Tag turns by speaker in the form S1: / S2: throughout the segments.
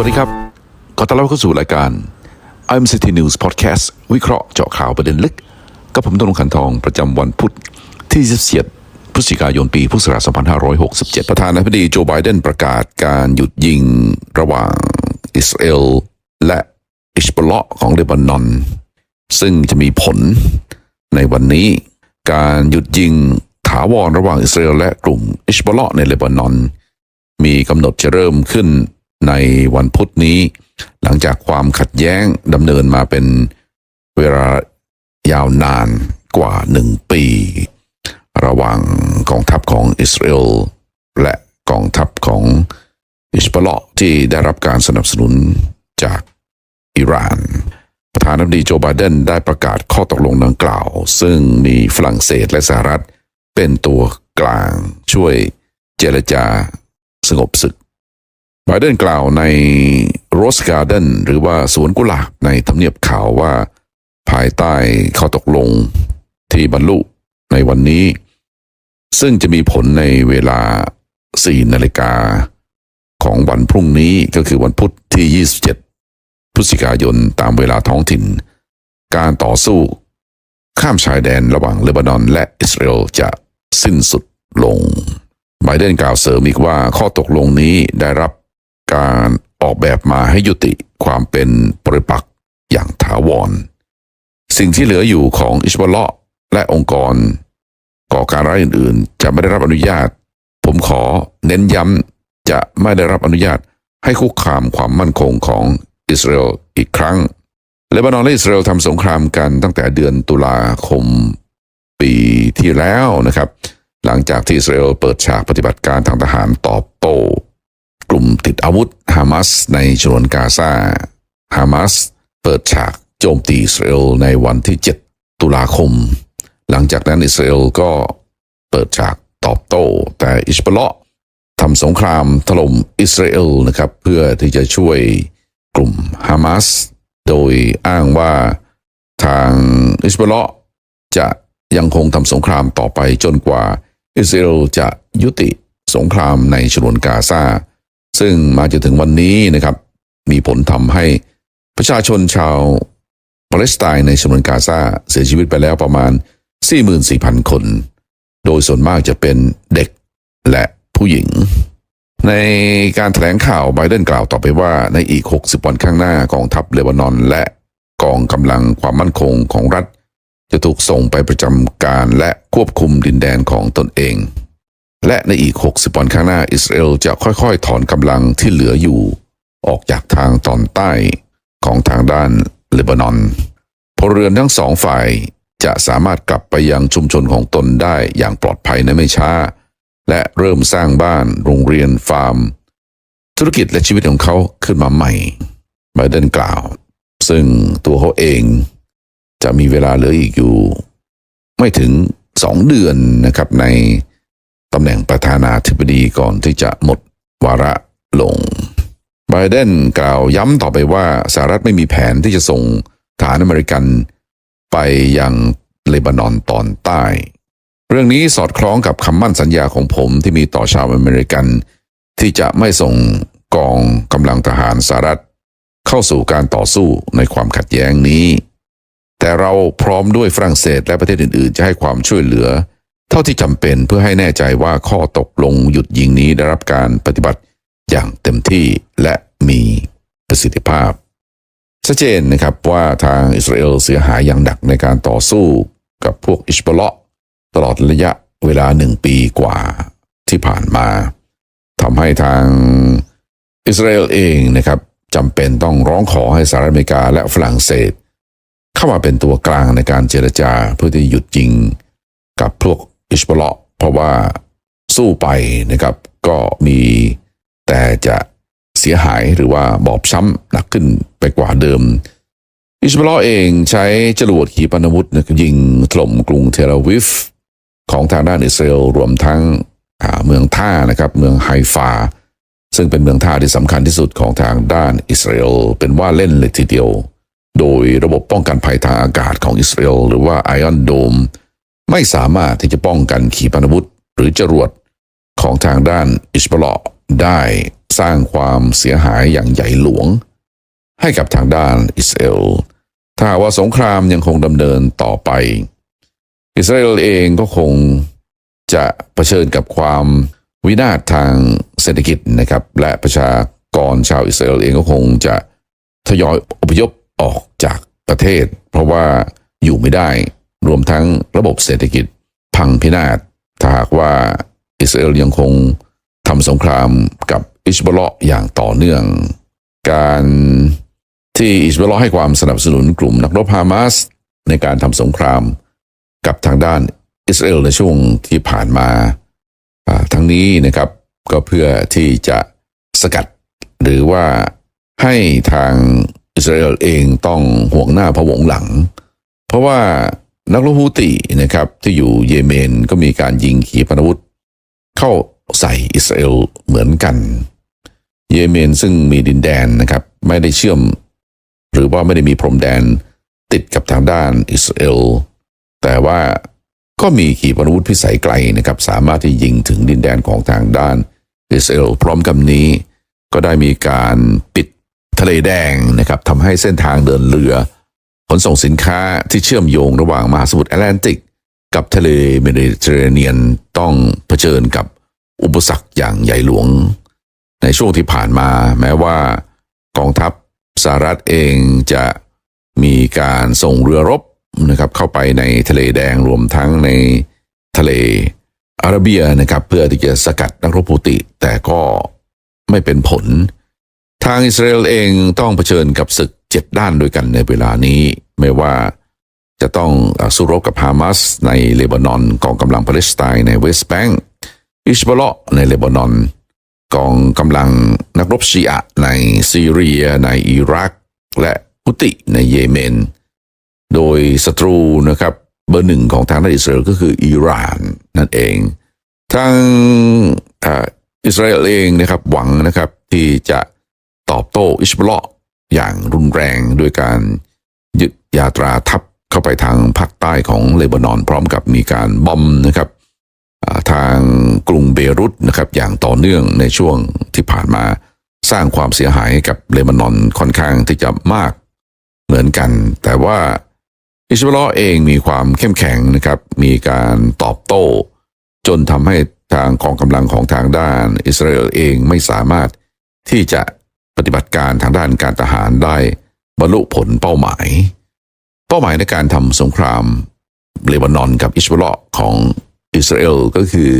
S1: วัสดีครับ ขอต้อนรับเข้าสู่รายการ IMCT News Podcast วิเคราะห์เจาะข่าวประเด็นลึก กับผมต้นงขันทองประจำวันพุธที่27พฤศจิกายนปีพุทธศักราช2567 ประธานาธิบดีโจไบเดนประกาศการหยุดยิงระหว่างอิสราเอลและอิชบลเลาะของเลบานอน ซึ่งจะมีผลในวันนี้การหยุดยิงถาวรระหว่างอิสราเอลและกลุ่มอิชบลเลาะในเลบานอน มีกำหนดจะเริ่มขึ้น ในวันพุธนี้ หลังจากความขัดแย้งดำเนินมาเป็นเวลายาวนานกว่าหนึ่งปี ระหว่างกองทัพของอิสราเอลและกองทัพของอิสบลอที่ได้รับการสนับสนุนจากอิหร่าน ประธานาธิบดีโจไบเดนได้ประกาศข้อตกลงดังกล่าว ซึ่งมีฝรั่งเศสและสหรัฐเป็นตัวกลางช่วยเจรจาสงบศึก ไบเดนกล่าวในโรสการ์เดนหรือว่าสวนกุหลาบในทำเนียบข่าวว่า ภายใต้ข้อตกลงที่บรรลุในวันนี้ ซึ่งจะมีผลในเวลา 4 นาฬิกา ของวันพรุ่งนี้ก็คือวันพุธที่ 27 พฤศจิกายนตามเวลาท้องถิ่น การต่อสู้ข้ามชายแดนระหว่างเลบานอนและอิสราเอลจะสิ้นสุดลงไบเดนกล่าวเสริมอีกว่าข้อตกลงนี้ได้รับ การออกแบบมาให้ยุติความเป็นปริปักษ์อย่างถาวร สิ่งที่เหลืออยู่ของอิชบอลเลาะและองค์กร ก่อการร้ายอื่นๆ จะไม่ได้รับอนุญาต ผมขอเน้นย้ำจะไม่ได้รับอนุญาตให้คุกคามความมั่นคงของอิสราเอลอีกครั้งเลบานอนและอิสราเอลทำสงครามกันตั้งแต่เดือนตุลาคมปีที่แล้วนะครับ หลังจากที่อิสราเอลเปิดฉากปฏิบัติการทางทหารตอบโต้ กลุ่มติดอาวุธฮามาสในฉนวนกาซาฮามาสเปิดฉากโจมตีอิสราเอลในวันที่ 7 ตุลาคม หลังจากนั้นอิสราเอลก็เปิดฉากตอบโต้ แต่อิสบลอทำสงครามถล่มอิสราเอลนะครับ เพื่อที่จะช่วยกลุ่มฮามาสโดยอ้างว่าทางอิสบลอจะยังคงทำสงครามต่อไปจนกว่า อิสราเอลจะยุติสงครามในฉนวนกาซา ซึ่งมาจนถึงวันนี้นะครับ มีผลทำให้ประชาชนชาวปาเลสไตน์ในฉนวนกาซาเสียชีวิตไปแล้วประมาณ 44,000 คน โดยส่วนมากจะเป็นเด็กและผู้หญิง ในการแถลงข่าวไบเดนกล่าวต่อไปว่าในอีก 60 วันข้างหน้ากองทัพเลบานอน และกองกำลังความมั่นคงของรัฐ จะถูกส่งไปประจำการและควบคุมดินแดนของตนเอง และในอีก 60 วันข้างหน้าอิสราเอลจะค่อยๆ ถอนกำลังที่เหลืออยู่ ออกจากทางตอนใต้ของทางด้านเลบานอนพลเรือนทั้งสองฝ่ายจะสามารถกลับไปยังชุมชนของตนได้อย่างปลอดภัยในไม่ช้า และเริ่มสร้างบ้าน โรงเรียนฟาร์ม ธุรกิจและชีวิตของเขาขึ้นมาใหม่ไบเดนกล่าว ซึ่งตัวเขาเองจะมีเวลาเหลืออีกอยู่ ไม่ถึงสองเดือนนะครับใน ตำแหน่งประธานาธิบดีก่อนที่จะหมดวาระลงไบเดนกล่าวย้ำต่อไปว่าสหรัฐไม่มีแผนที่จะส่งทหารอเมริกันไปยังเลบานอนตอนใต้ เรื่องนี้สอดคล้องกับคำมั่นสัญญาของผมที่มีต่อชาวอเมริกัน ที่จะไม่ส่งกองกำลังทหารสหรัฐ เข้าสู่การต่อสู้ในความขัดแย้งนี้ แต่เราพร้อมด้วยฝรั่งเศสและประเทศอื่น ๆ จะให้ความช่วยเหลือ เท่าที่จำเป็นเพื่อให้แน่ใจว่าข้อตกลงหยุดยิงนี้ได้รับการปฏิบัติอย่างเต็มที่และมีประสิทธิภาพชัดเจนนะครับว่าทางอิสราเอลเสียหายอย่างหนักในการต่อสู้กับพวกอิชบลเลาะตลอดระยะเวลาหนึ่งปีกว่าที่ผ่านมาทำให้ทางอิสราเอลเองนะครับจำเป็นต้องร้องขอให้สหรัฐอเมริกาและฝรั่งเศส เข้ามาเป็นตัวกลางในการเจรจาเพื่อที่หยุดยิงกับพวก อิชบลเลาะเพราะว่าสู้ไปนะครับ ก็มีแต่จะเสียหายหรือว่าบอบช้ำหนักขึ้นไปกว่าเดิม อิสราเอลเองใช้จรวดขีปนาวุธนะยิงถล่มกรุงเทลอาวิฟ ของทางด้านอิสราเอลรวมทั้งเมืองท่านะครับ เมืองไฮฟา ซึ่งเป็นเมืองท่าที่สำคัญที่สุดของทางด้านอิสราเอลเป็นว่าเล่นเลยทีเดียว โดยระบบป้องกันภัยทางอากาศของอิสราเอลหรือว่าไอออนโดม ไม่สามารถที่จะป้องกันขีปนาวุธหรือจรวดของทางด้านอิสราเอลได้สร้างความเสียหายอย่างใหญ่หลวง ให้กับทางด้านอิสราเอลถ้าว่าสงครามยังคงดำเนินต่อไป อิสราเอลเองก็คงจะเผชิญกับความวินาศทางเศรษฐกิจนะครับ และประชากรชาวอิสราเอลเองก็คงจะทยอยอพยพออกจากประเทศ เพราะว่าอยู่ไม่ได้ รวมทั้งระบบเศรษฐกิจพังพินาศถ้าหากว่าอิสราเอลยังคงทำสงครามกับอิสบอลอย่างต่อเนื่อง การที่อิสราเอลให้ความสนับสนุนกลุ่มนักรบฮามาสในการทำสงครามกับทางด้านอิสราเอลในช่วงที่ผ่านมาอ่าทั้งนี้นะครับก็เพื่อที่จะสกัดหรือว่าให้ทางอิสราเอลเองต้องห่วงหน้าพะวงหลัง เพราะว่า นักรบฮูตินะครับที่อยู่เยเมนก็มีการยิงขีปนาวุธ เข้าใส่อิสราเอลเหมือนกัน เยเมนซึ่งมีดินแดนนะครับไม่ได้เชื่อม หรือว่าไม่ได้มีพรมแดนติดกับทางด้านอิสราเอลแต่ว่าก็มีขีปนาวุธพิสัยไกลนะครับ สามารถที่ยิงถึงดินแดนของทางด้านอิสราเอลพร้อมกับนี้ ก็ได้มีการปิดทะเลแดงนะครับทำให้เส้นทางเดินเรือ ขนส่งสินค้าที่เชื่อมโยงระหว่างมหาสมุทรแอตแลนติก กับทะเลเมดิเตอร์เรเนียนต้องเผชิญกับอุปสรรคอย่างใหญ่หลวง ในช่วงที่ผ่านมาแม้ว่ากองทัพสหรัฐเองจะมีการส่งเรือรบนะครับเข้าไปในทะเลแดงรวมทั้งในทะเลอาระเบียนะครับเพื่อที่จะสกัดนักรบฮูติ แต่ก็ไม่เป็นผล ทางอิสราเอลเองต้องเผชิญกับศึก เจ็ดด้านด้วยกันในเวลานี้ไม่ว่าจะต้องสู้รบกับฮามาสในเลบานอน กองกำลังปาเลสไตน์ในเวสต์แบงก์อิชบอลในเลบานอน กองกำลังนักรบชีอะในซีเรีย ในอิรัก และฮุติในเยเมน โดยศัตรูนะครับเบอร์หนึ่งของทางด้านอิสราเอลก็คืออิหร่านนั่นเอง ทางอิสราเอลเองนะครับหวังนะครับที่จะตอบโต้อิชบลอ อย่างรุนแรงด้วยการยึดยาตราทัพเข้าไปทางภาคใต้ของเลบานอน พร้อมกับมีการบอมนะครับทางกรุงเบรุตนะครับอย่างต่อเนื่องในช่วงที่ผ่านมาสร้างความเสียหายให้กับเลบานอนค่อนข้างที่จะมากเหมือนกัน แต่ว่าอิสราเอลเองมีความเข้มแข็งนะครับมีการตอบโต้ จนทำให้ทางกองกำลังของทางด้านอิสราเอลเองไม่สามารถที่จะ ฏิบัติการทางด้านการทหารได้บรรลุผลเป้าหมาย เป้าหมายในการทำสงครามเลบานอนกับอิสราเอลของอิสราเอลก็คือ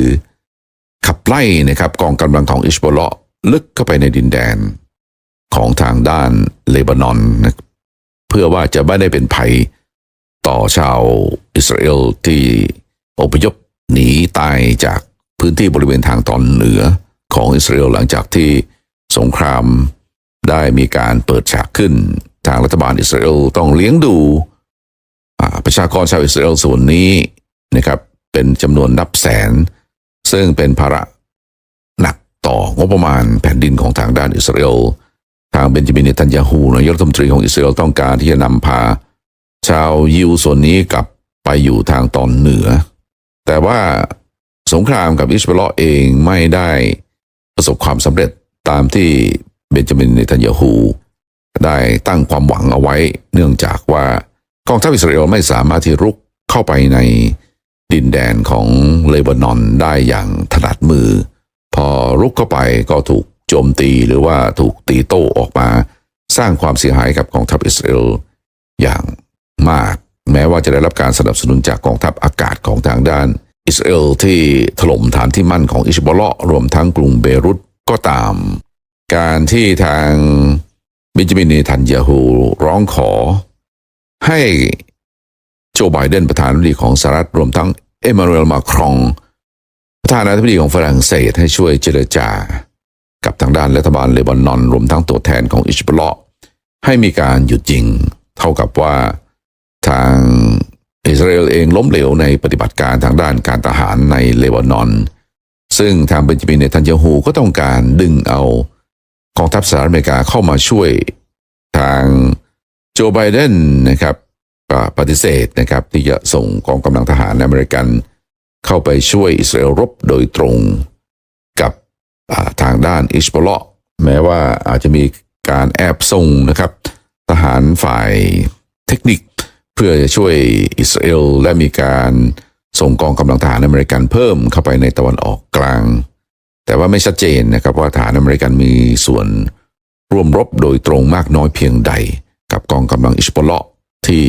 S1: ขับไล่นะครับกองกำลังของอิสราเอลลึกเข้าไปในดินแดนของทางด้านเลบานอนนะเพื่อว่าจะไม่ได้เป็นภัยต่อชาวอิสราเอลที่อพยพหนีตายจากพื้นที่บริเวณทางตอนเหนือของอิสราเอลหลังจากที่สงคราม ได้มีการเปิดฉากขึ้น ทางรัฐบาลอิสราเอลต้องเลี้ยงดูประชากรชาวอิสราเอลส่วนนี้นะครับเป็นจำนวนนับแสน ซึ่งเป็นภาระหนักต่องบประมาณแผ่นดินของทางด้านอิสราเอลทางเบนจามินเนตันยาฮูนายกรัฐมนตรีของอิสราเอลต้องการที่จะนำพา ชาวยิวส่วนนี้กลับไปอยู่ทางตอนเหนือ แต่ว่าสงครามกับอิสราเอลเองไม่ได้ประสบความสำเร็จตามที่ เบนจามินเนตันยาฮูได้ตั้งความหวังเอาไว้ เนื่องจากว่ากองทัพอิสราเอลไม่สามารถที่รุกเข้าไปในดินแดนของเลบานอนได้อย่างถนัดมือ พอรุกเข้าไปก็ถูกโจมตีหรือว่าถูกตีโต้ออกมา สร้างความเสียหายกับกองทัพอิสราเอลอย่างมาก แม้ว่าจะได้รับการสนับสนุนจากกองทัพอากาศของทางด้าน อิสราเอลที่ถล่มฐานที่มั่นของอิชบอลรวมทั้งกรุงเบรุตก็ตาม การที่ทางบนจมินเนทันยาฮูร้องขอ ให้โจไบเดนประธานาธิบดีของสหรัฐรวมทั้งเอมานูเอลมาครอง ประธานาธิบดีของฝรั่งเศสให้ช่วยเจรจา กับทางด้านรัฐบาลเลบานอน รวมทั้งตัวแทนของอิชบลอให้มีการหยุดยิง เท่ากับว่าทางอิสราเอลเองล้มเหลวในปฏิบัติการทางด้านการทหารในเลบานอน ซึ่งทางเบนจามินเนทันยาฮูก็ต้องการดึงเอา กองทัพสหรัฐอเมริกาเข้ามาช่วยทางโจไบเดนนะครับก็ปฏิเสธนะครับที่จะส่งกองกำลังทหารอเมริกันเข้าไปช่วยอิสราเอลรบโดยตรงกับทางด้านอิชบอแม้ว่าอาจจะมีการแอบส่งนะครับ ทหารฝ่ายเทคนิค เพื่อจะช่วยอิสราเอลและมีการส่งกองกำลังทหารอเมริกันเพิ่มเข้าไปในตะวันออกกลาง แต่ว่าไม่ชัดเจนนะครับว่าทหารอเมริกันมีส่วนร่วมรบโดยตรงมากน้อยเพียงใด กับกองกำลังอิสบอลเลาะที่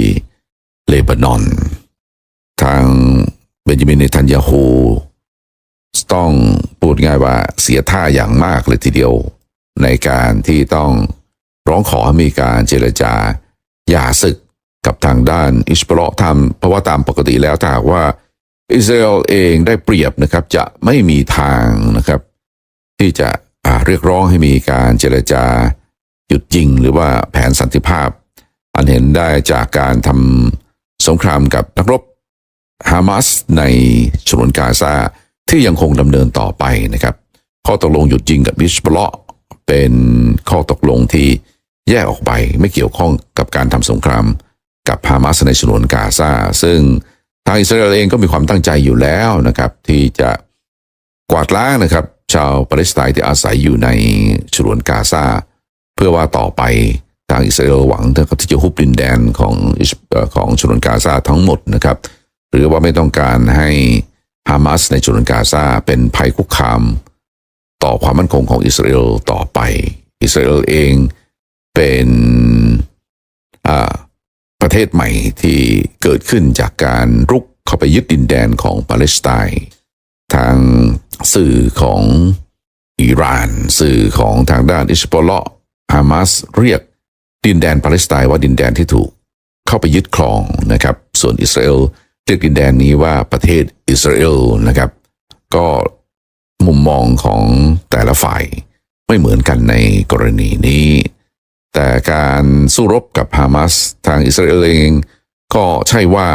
S1: เลบานอน ทางเบนจามินเนทันยาฮูต้องพูดง่ายว่าเสียท่าอย่างมากเลยทีเดียว ในการที่ต้องร้องขอให้มีการเจรจาหย่าศึกกับทางด้านอิสบอลเลาะทำเพราะว่าตามปกติแล้วถ้าหากว่า อิสราเอลเองได้เปรียบนะครับจะไม่มีทางนะครับ ที่จะเรียกร้องให้มีการเจรจาหยุดยิงหรือว่าแผนสันติภาพ อันเห็นได้จากการทำสงครามกับนักรบฮามาสในฉนวนกาซาที่ยังคงดำเนินต่อไปนะครับ ข้อตกลงหยุดยิงกับอิสบลเลาะเป็นข้อตกลงที่แยกออกไปไม่เกี่ยวข้องกับการทำสงครามกับฮามาสในฉนวนกาซาซึ่ง ทางอิสราเอลเองก็มีความตั้งใจอยู่แล้วนะครับ ที่จะกวาดล้างนะครับ ชาวปาเลสไตน์ที่อาศัยอยู่ในฉนวนกาซาเพื่อว่าต่อไปทางอิสราเอลหวังที่จะฮุบดินแดนของของฉนวนกาซาทั้งหมดนะครับ หรือว่าไม่ต้องการให้ฮามาสในฉนวนกาซาเป็นภัยคุกคาม ต่อความมั่นคงของอิสราเอลต่อไป อิสราเอลเองเป็น ทศใหม่ที่เกิดขึ้นจากการรุกเข้าไปยึดดินแดนของปาเลสไตน์ทางสื่อของอิหร่าน สื่อของทางด้านอิสบอลเลาะฮามาสเรียกดินแดนปาเลสไตน์ว่าดินแดนที่ถูกเข้าไปยึดครองนะครับ ส่วนอิสราเอลเรียกดินแดนนี้ว่าประเทศอิสราเอลนะครับ ก็มุมมองของแต่ละฝ่ายไม่เหมือนกันในกรณีนี้ แต่การสู้รบกับฮามาสทางอิสราเอลเองก็ใช่ว่า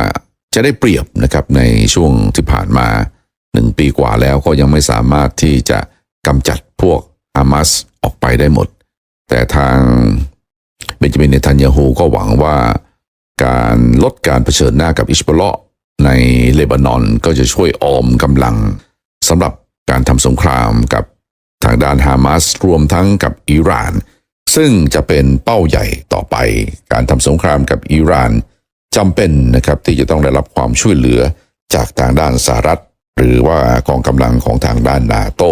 S1: จะได้เปรียบนะครับในช่วงที่ผ่านมาหนึ่งปีกว่าแล้วก็ยังไม่สามารถที่จะกำจัดพวกฮามาสออกไปได้หมด แต่ทางเบนจามินเนทันยาฮูก็หวังว่าการลดการเผชิญหน้ากับอิสบอลเลาะในเลบานอนก็จะช่วยออมกำลังสำหรับการทำสงครามกับทางด้านฮามาสรวมทั้งกับอิหร่าน ซึ่งจะเป็นเป้าใหญ่ต่อไป การทำสงครามกับอิหร่านจำเป็นนะครับที่จะต้องได้รับความช่วยเหลือจากทางด้านสหรัฐ หรือว่ากองกำลังของทางด้านนาโต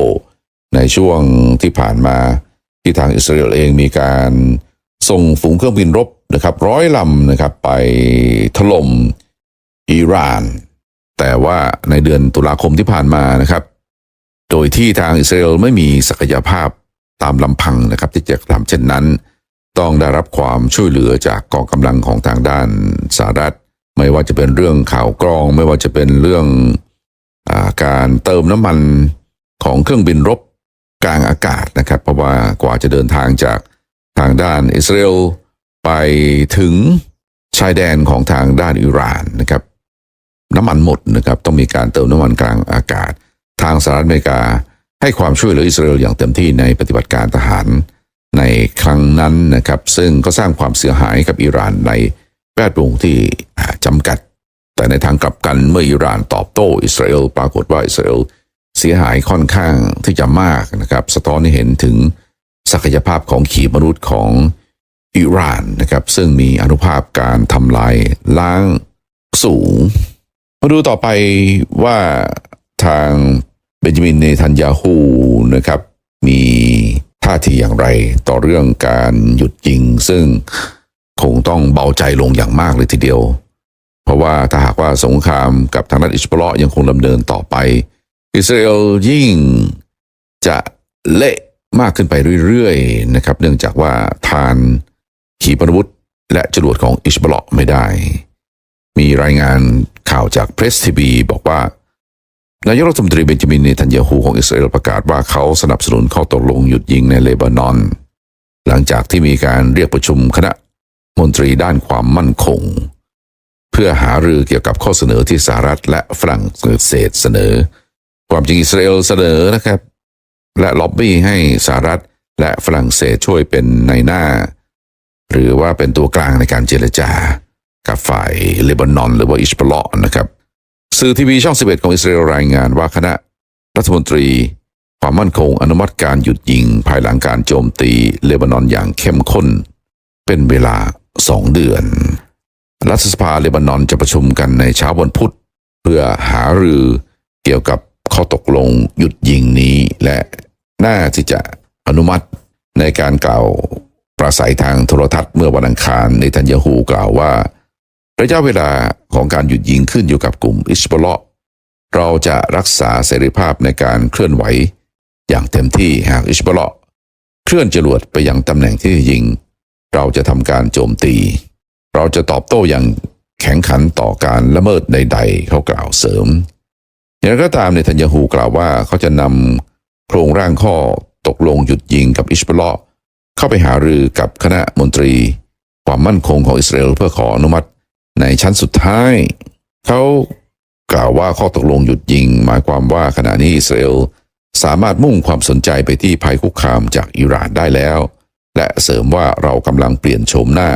S1: ในช่วงที่ผ่านมาที่ทางอิสราเอลเองมีการส่งฝูงเครื่องบินรบนะครับร้อยลำนะครับไปถล่มอิหร่าน แต่ว่าในเดือนตุลาคมที่ผ่านมานะครับ โดยที่ทางอิสราเอลไม่มีศักยภาพ ตามลำพังนะครับที่จะทำเช่นนั้น ต้องได้รับความช่วยเหลือจากกองกำลังของทางด้านสหรัฐ ไม่ว่าจะเป็นเรื่องข่าวกรอง ไม่ว่าจะเป็นเรื่องอาการเติมน้ำมันของเครื่องบินรบกลางอากาศนะครับเพราะว่ากว่าจะเดินทางจากทางด้านอิสราเอลไปถึงชายแดนของทางด้านอิหร่านนะครับน้ำมันหมดนะครับต้องมีการเติมน้ำมันกลางอากาศ ทางสหรัฐอเมริกา ให้ความช่วยเหลืออิสราเอลอย่างเต็มที่ในปฏิบัติการทหารในครั้งนั้นนะครับ ซึ่งก็สร้างความเสียหายกับอิหร่านในแวดวงที่อ่าจำกัด แต่ในทางกลับกันเมื่ออิหร่านตอบโต้อิสราเอลปรากฏว่าอิสราเอลเสียหายค่อนข้างที่จะมากนะครับ สะท้อนให้เห็นถึงศักยภาพของขีปนาวุธของอิหร่านนะครับ ซึ่งมีอนุภาพการทำลายล้างสูง มาดูต่อไปว่าทาง เบนจามินเนทันยาฮูนะครับ มีท่าทีอย่างไรต่อเรื่องการหยุดยิง ซึ่งคงต้องเบาใจลงอย่างมากเลยทีเดียว เพราะว่าถ้าหากว่าสงครามกับทางด้านอิสราเอลยังคงดำเนินต่อไป อิสราเอลยิ่งจะเละมากขึ้นไปเรื่อยๆนะครับ เนื่องจากว่าทานขีปนาวุธและจรวดของอิสราเอลไม่ได้ มีรายงานข่าวจากเพรสทีวีบอกว่า นายกรัฐมนตรีเบนจามินเนทันยาฮูของอิสราเอลประกาศว่าเขาสนับสนุนข้อตกลงหยุดยิงในเลบานอน หลังจากที่มีการเรียกประชุมคณะมนตรีด้านความมั่นคง เพื่อหารือเกี่ยวกับข้อเสนอที่สหรัฐและฝรั่งเศสเสนอ ความจริงอิสราเอลเสนอนะครับ และล็อบบี้ให้สหรัฐและฝรั่งเศสช่วยเป็นในหน้า หรือว่าเป็นตัวกลางในการเจรจา กับฝ่ายเลบานอน หรือว่าอิสราเอลนะครับ สื่อทีวีช่อง 11 ของอิสราเอลรายงานว่าคณะรัฐมนตรี ความมั่นคงอนุมัติการหยุดยิงภายหลังการโจมตีเลบานอนอย่างเข้มข้น เป็นเวลาสองเดือน รัฐสภาเลบานอนจะประชุมกันในเช้าวันพุธ เพื่อหารือเกี่ยวกับข้อตกลงหยุดยิงนี้และน่าที่จะอนุมัติในการกล่าวปราศัยทางโทรทัศน์เมื่อวันอังคารในทันยาฮูกล่าวว่า ระยะเวลาของการหยุดยิงขึ้นอยู่กับกลุ่มอิสบอลเลาะเราจะรักษาเสรีภาพในการเคลื่อนไหว อย่างเต็มที่หากอิสบอลเลาะเคลื่อนจรวดไปยังตำแหน่งที่ยิง เราจะทำการโจมตี เราจะตอบโต้อย่างแข็งขันต่อการละเมิดใดๆเขากล่าวเสริมอย่างไรก็ตามในทันยาฮูกล่าวว่าเขาจะนำโครงร่างข้อตกลงหยุดยิงกับอิสบลเลาะเข้าไปหารือกับคณะมนตรี ความมั่นคงของอิสราเอลเพื่อขออนุมัติ ในชั้นสุดท้าย เขากล่าวว่าข้อตกลงหยุดยิง หมายความว่าขณะนี้อิสราเอลสามารถมุ่งความสนใจไปที่ภัยคุกคามจากอิหร่านได้แล้ว และเสริมว่าเรากำลังเปลี่ยนโฉมหน้า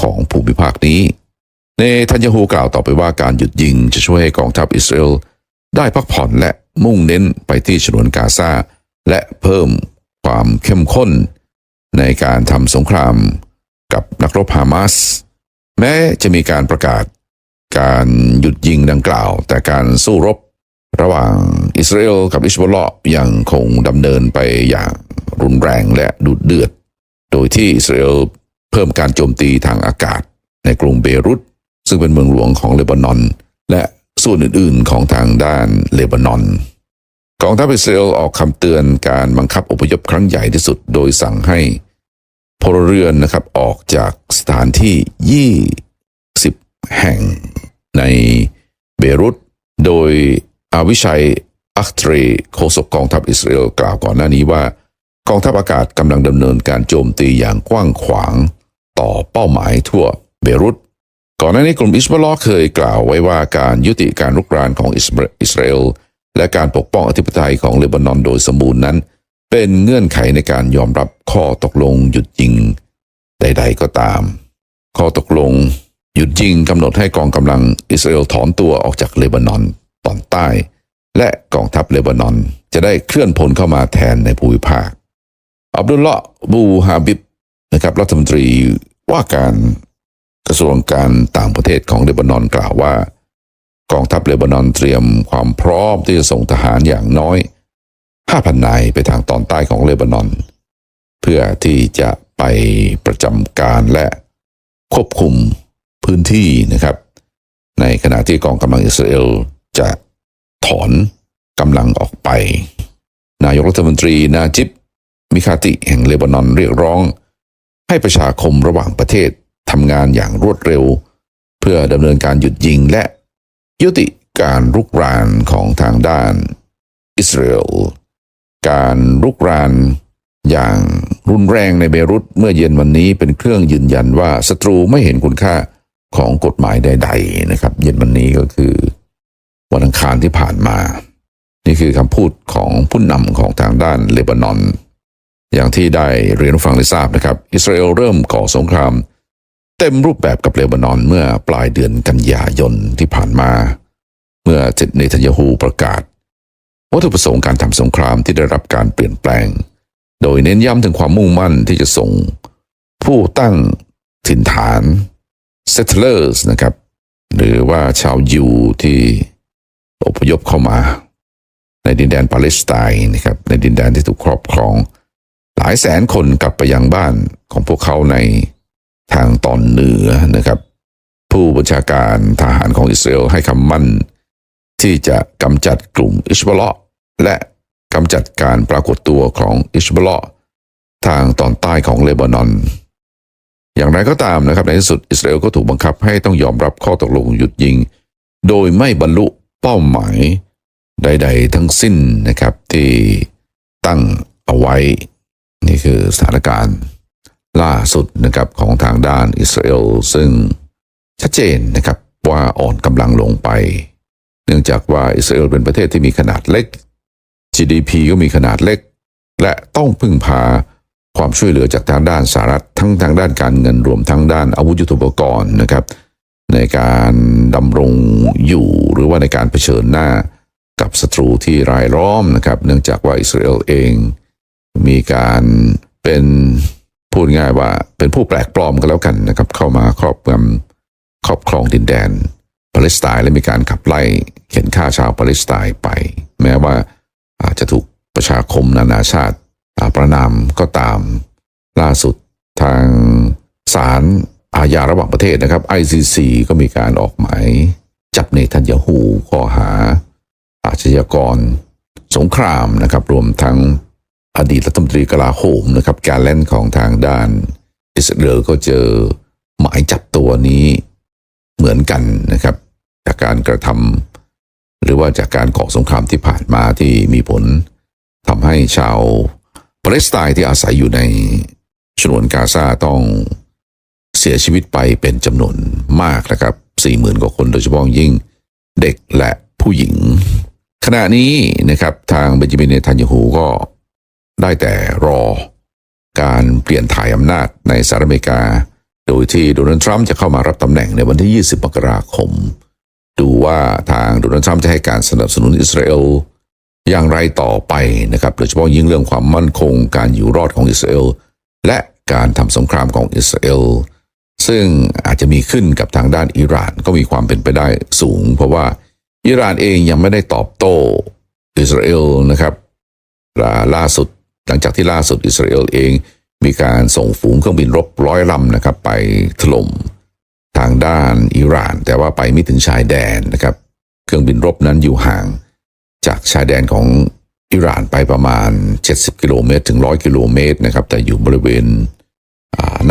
S1: ของภูมิภาคนี้ในทันยาฮูกล่าวต่อไปว่าการหยุดยิงจะช่วยให้กองทัพอิสราเอลได้พักผ่อนและมุ่งเน้นไปที่ฉนวนกาซาและเพิ่มความเข้มข้น ในการทำสงครามกับนักรบฮามาส แม้จะมีการประกาศ การหยุดยิงดังกล่าว แต่การสู้รบระหว่างอิสราเอลกับอิสบอลเลาะยังคงดำเนินไปอย่างรุนแรงและดุเดือด โดยที่อิสราเอลเพิ่มการโจมตีทางอากาศ ในกรุงเบรุต ซึ่งเป็นเมืองหลวงของเลบานอน และส่วนอื่นๆของทางด้านเลบานอนกองทัพอิสราเอลออกคำเตือนการบังคับอพยพครั้งใหญ่ที่สุด โดยสั่งให้ พลเรือนนะครับออกจากสถานที่ 20 แห่งในเบรุต โดยอาวิชัยอัคเทรโฆษกกองทัพอิสราเอลกล่าวก่อนหน้านี้ว่า กองทัพอากาศกำลังดำเนินการโจมตีอย่างกว้างขวางต่อเป้าหมายทั่วเบรุต ก่อนหน้านี้กลุ่มอิสบอลเลเคยกล่าวไว้ว่าการยุติการรุกรานของอิสราอิสราเอลและการปกป้องอธิปไตยของเลบานอนโดยสมบูรณ์นั้น เป็นเงื่อนไขในการยอมรับข้อตกลงหยุดยิงใด ๆ ก็ตาม ข้อตกลงหยุดยิงกำหนดให้กองกำลังอิสราเอลถอนตัวออกจากเลบานอนตอนใต้ และกองทัพเลบานอนจะได้เคลื่อนพลเข้ามาแทนในภูมิภาค อับดุลละห์บูฮาบิบนะครับรัฐมนตรีว่าการกระทรวงการต่างประเทศของเลบานอนกล่าวว่า กองทัพเลบานอนเตรียมความพร้อมที่จะส่งทหารอย่างน้อย 5,000 นายไปทางตอนใต้ของเลบานอน เพื่อที่จะไปประจำการและควบคุมพื้นที่นะครับ ในขณะที่กองกำลังอิสราเอลจะถอนกำลังออกไป นายกรัฐมนตรีนาจิบมิคาติแห่งเลบานอนเรียกร้อง ให้ประชาคมระหว่างประเทศทำงานอย่างรวดเร็ว เพื่อดำเนินการหยุดยิงและยุติการรุกรานของทางด้านอิสราเอล การรุกรานอย่างรุนแรงในเบรุตเมื่อเย็นวันนี้เป็นเครื่องยืนยันว่าศัตรูไม่เห็นคุณค่าของกฎหมายใด ๆ นะครับ เย็นวันนี้ก็คือ วันอังคารที่ผ่านมา นี่คือคำพูดของผู้นำของทางด้านเลบานอน อย่างที่ได้เรียนให้ฟังได้ทราบนะครับ อิสราเอลเริ่มก่อสงคราม เต็มรูปแบบกับเลบานอนเมื่อปลายเดือนกันยายนที่ผ่านมา เมื่อเจตเนทันยาฮูประกาศ วัตถุประสงค์การทำสงครามที่ได้รับการเปลี่ยนแปลง โดยเน้นย้ำถึงความมุ่งมั่นที่จะส่ง ผู้ตั้งถิ่นฐาน settlers นะครับ หรือว่าชาวยิวที่อพยพเข้ามา ในดินแดนปาเลสไตน์นะครับ ในดินแดนที่ถูกครอบครอง หลายแสนคนกลับไปยังบ้านของพวกเขาในทางตอนเหนือนะครับ ผู้บัญชาการทหารของอิสราเอลให้คำมั่นที่จะกำจัดกลุ่มอิชบอลเลาะ และกำจัดการปรากฏตัวของอิชบลเลาทางตอนใต้ของเลบานอน อย่างไรก็ตามนะครับในที่สุดอิสราเอลก็ถูกบังคับให้ต้องยอมรับข้อตกลงหยุดยิง โดยไม่บรรลุเป้าหมายใด ๆ ทั้งสิ้นนะครับที่ตั้งเอาไว้ นี่คือสถานการณ์ล่าสุดนะครับของทางด้านอิสราเอลซึ่งชัดเจนนะครับว่าอ่อนกำลังลงไป เนื่องจากว่าอิสราเอลเป็นประเทศที่มีขนาดเล็ก GDP ก็มีขนาดเล็ก และต้องพึ่งพาความช่วยเหลือจากทางด้านสหรัฐทั้งทางด้านการเงินรวมทั้งด้านอาวุธยุทโธปกรณ์นะครับ ในการดำรงอยู่หรือว่าในการเผชิญหน้ากับศัตรูที่รายล้อมนะครับ เนื่องจากว่าอิสราเอลเอง มีการเป็นพูดง่ายว่าเป็นผู้แปลกปลอมกันแล้วกันนะครับ เข้ามาครอบงำครอบครองดินแดนปาเลสไตน์และมีการขับไล่เข็นฆ่าชาวปาเลสไตน์ไป แม้ว่า อาจจะถูกประชาคมนานาชาติประนามก็ตามล่าสุดทางศาลอาญาระหว่างประเทศนะครับ ICC ก็มีการออกหมายจับเนทันยาฮูข้อหา อาชญากร สงครามนะครับ รวมทั้งอดีตรัฐมนตรีกลาโหมนะครับ การเล่นของทางด้านอิสราเอลก็เจอหมายจับตัวนี้เหมือนกันนะครับ จากการกระทำ หรือว่าจากการก่อสงครามที่ผ่านมาที่มีผลทำให้ชาวปาเลสไตน์ที่อาศัยอยู่ในฉนวนกาซาต้องเสียชีวิตไปเป็นจำนวนมากนะครับสี่หมื่นกว่าคนโดยเฉพาะยิ่งเด็กและผู้หญิง ขณะนี้นะครับทางเบนจามินเนทันยาฮูก็ได้แต่รอการเปลี่ยนถ่ายอำนาจในสหรัฐอเมริกา โดยที่โดนัลด์ทรัมป์จะเข้ามารับตำแหน่งในวันที่ 20 มกราคม ดูว่าทางโดนัลด์ทรัมป์จะให้การสนับสนุนอิสราเอลอย่างไรต่อไปนะครับ โดยเฉพาะยิ่งเรื่องความมั่นคงการอยู่รอดของอิสราเอลและการทำสงครามของอิสราเอลซึ่งอาจจะมีขึ้นกับทางด้านอิหร่านก็มีความเป็นไปได้สูง เพราะว่าอิหร่านเองยังไม่ได้ตอบโต้อิสราเอลนะครับล่าล่าสุดหลังจากที่ล่าสุดอิสราเอลเองมีการส่งฝูงเครื่องบินรบร้อยลำนะครับไปถล่ม ทางด้านอิหร่าน แต่ว่าไปไม่ถึงชายแดนนะครับ เครื่องบินรบนั้นอยู่ห่างจากชายแดนของอิหร่านไปประมาณ 70 กิโลเมตรถึง 100 กิโลเมตรนะครับ แต่อยู่บริเวณ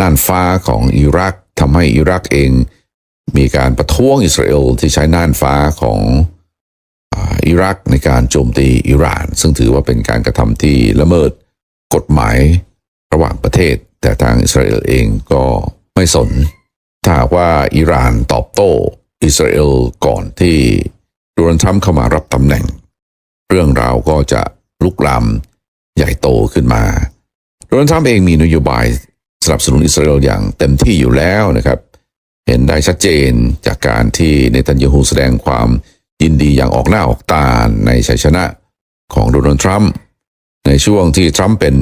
S1: น่านฟ้าของอิรักทำให้อิรักเองมีการประท้วงอิสราเอลที่ใช้น่านฟ้าของอาอิรักในการโจมตีอิหร่าน ซึ่งถือว่าเป็นการกระทำที่ละเมิดกฎหมายระหว่างประเทศ แต่ทางอิสราเอลเองก็ไม่สน ถ้าหากว่าอิหร่านตอบโต้อิสราเอลก่อนที่โดนัลด์ทรัมป์เข้ามารับตำแหน่ง เรื่องราวก็จะลุกลามใหญ่โตขึ้นมาโดนัลด์ทรัมป์เองมีนโยบายสนับสนุนอิสราเอลอย่างเต็มที่อยู่แล้วนะครับ เห็นได้ชัดเจนจากการที่เนตันยาฮูแสดงความยินดีอย่างออกหน้าออกตาในชัยชนะของโดนัลด์ทรัมป์ในช่วงที่ทรัมป์เป็น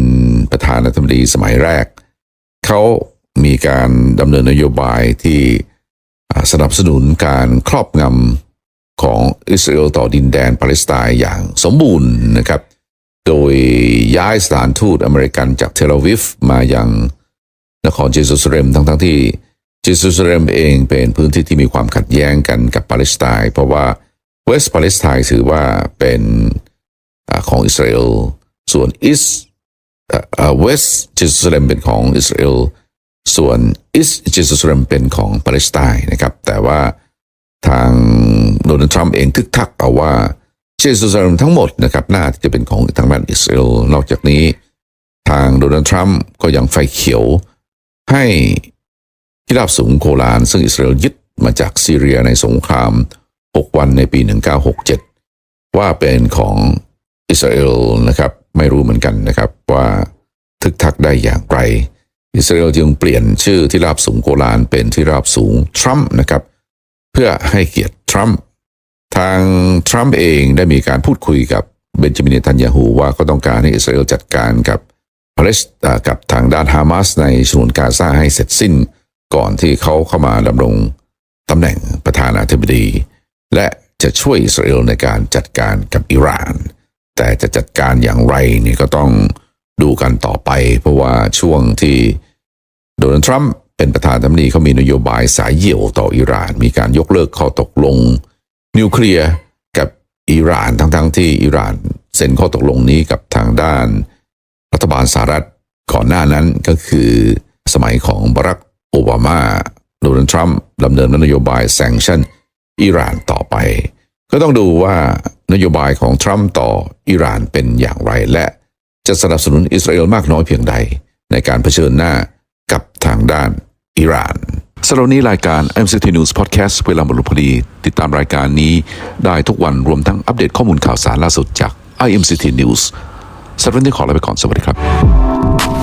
S1: ประธานาธิบดีสมัยแรก เขา มีการดำเนินนโยบายที่สนับสนุนการครอบงำของอิสราเอลต่อดินแดนปาเลสไตน์อย่างสมบูรณ์นะครับ โดยย้ายสถานทูตอเมริกันจากเทลอาวิฟมายังนครเยรูซาเล็มทั้งๆที่เยรูซาเล็มเองเป็นพื้นที่ที่มีความขัดแย้งกันกับปาเลสไตน์เพราะว่าเวสต์ปาเลสไตน์ถือว่าเป็นอของอิสราเอลส่วนอีสเวสต์เยรูซาเล็มเป็นของอิสราเอล ส่วนอีสเยรูซาเล็มเป็นของปาเลสไตน์นะครับ แต่ว่าทางโดนัลด์ทรัมป์เองทึกทักเอาว่าเยรูซาเล็มทั้งหมดนะครับน่าจะเป็นของทางด้านอิสราเอลนอกจากนี้ ทางโดนัลด์ทรัมป์ก็ยังไฟเขียวให้ที่ราบสูงโกลาน ซึ่งอิสราเอลยึดมาจากซีเรียในสงคราม 6 วันในปี 1967 ว่าเป็นของอิสราเอลนะครับ ไม่รู้เหมือนกันนะครับว่าทึกทักได้อย่างไร อิสราเอลจึงเปลี่ยนชื่อที่ราบสูงโกลานเป็นที่ราบสูงทรัมป์นะครับ เพื่อให้เกียรติทรัมป์ทางทรัมป์เองได้มีการพูดคุยกับเบนจามินเนทันยาฮูว่าก็ต้องการให้อิสราเอลจัดการกับปาเลสกับทางด้านฮามาสในฉนวนกาซาให้เสร็จสิ้น ก่อนที่เขาเข้ามาดำรงตำแหน่งประธานาธิบดี และจะช่วยอิสราเอลในการจัดการกับอิหร่าน แต่จะจัดการอย่างไรนี่ก็ต้อง ดูกันต่อไป เพราะว่าช่วงที่โดนัลด์ทรัมป์เป็นประธานาธิบดีเขามีนโยบายสายเหี่ยวต่ออิหร่าน มีการยกเลิกข้อตกลง นิวเคลียร์กับอิหร่านทั้งๆที่อิหร่านเซ็นข้อตกลงนี้กับทางด้าน รัฐบาลสหรัฐก่อนหน้านั้นก็คือสมัยของบารักโอบามาโดนัลด์ทรัมป์ดำเนินนโยบายแซงชั่นอิหร่านต่อไป ก็ต้องดูว่านโยบายของทรัมป์ต่ออิหร่านเป็นอย่างไรและ จะสนับสนุนอิสราเอลมากน้อยเพียงใด ในการเผชิญหน้ากับทางด้านอิหร่านสำหรับนนี้รายการ MCT News Podcast เวลาหมดลงพอดี ติดตามรายการนี้ได้ทุกวันรวมทั้งอัปเดตข้อมูลข่าวสารล่าสุดจาก IMCT News สำหรับวันนี้ขอลาไปก่อนสวัสดีครับ